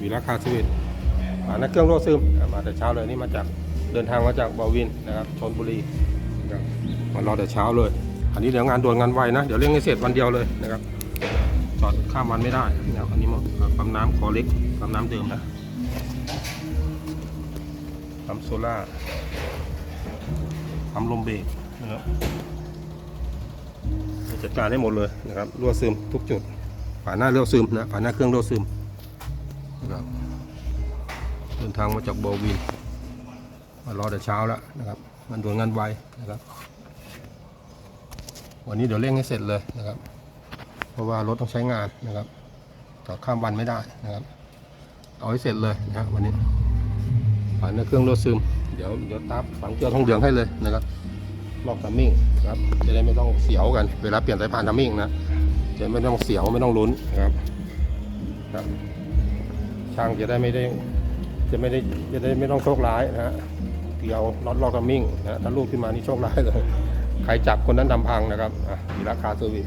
วีราคาสวิตอ่านักเครื่องโรซึมมาแต่เช้าเลยนี่มาจากเดินทางมาจากบอวินนะครับชนบุรีนะครับมารอแต่เช้าเลย อันนี้เดี๋ยวงานด่วนงานไวนะเดี๋ยวเร่งให้เสร็จวันเดียวเลยนะครับจอดข้ามวันไม่ได้นะครับอันนี้หมดปั๊มน้ำคอเล็กปั๊มน้ำเดิมนะปั๊มโซล่าปั๊มลมเบรกนะครับจัดการให้หมดเลยนะครับรั่วซึมทุกจุดฝาหน้าเรียวซึมนะฝาหน้าเครื่องรียวซึม นะครับเดินทางมาจากบอวินมารอแต่เช้าแล้วนะครับมันด่วนงานไวนะครับ วันนี้เดี๋ยวเร่งให้เสร็จเลยนะครับ เพราะว่ารถต้องใช้งานนะครับต่อข้ามวันไม่ได้นะครับ เอาให้เสร็จเลยนะครับวันนี้ฝานเครื่องรียวซึม เดี๋ยวเดี๋ยวตับฝังเกลือทองเหลืองให้เลยนะครับรอบทัมมิ่งนะครับจะได้ไม่ต้องเสียวกันเวลาเปลี่ยนสายพานทัมมิ่งนะจะไม่ต้องเสียวไม่ต้องลุ้นนะครับครับ ช่างจะได้ไม่ได้ จะไม่ได้จะได้ไม่ต้องโชคร้ายนะฮะเกี่ยวน็อตลอกกัมมิ่งนะฮะถ้าลูกขึ้นมานี่โชคร้ายเลยใครจับคนนั้นทำพังนะครับอะมีราคาเซอร์วิส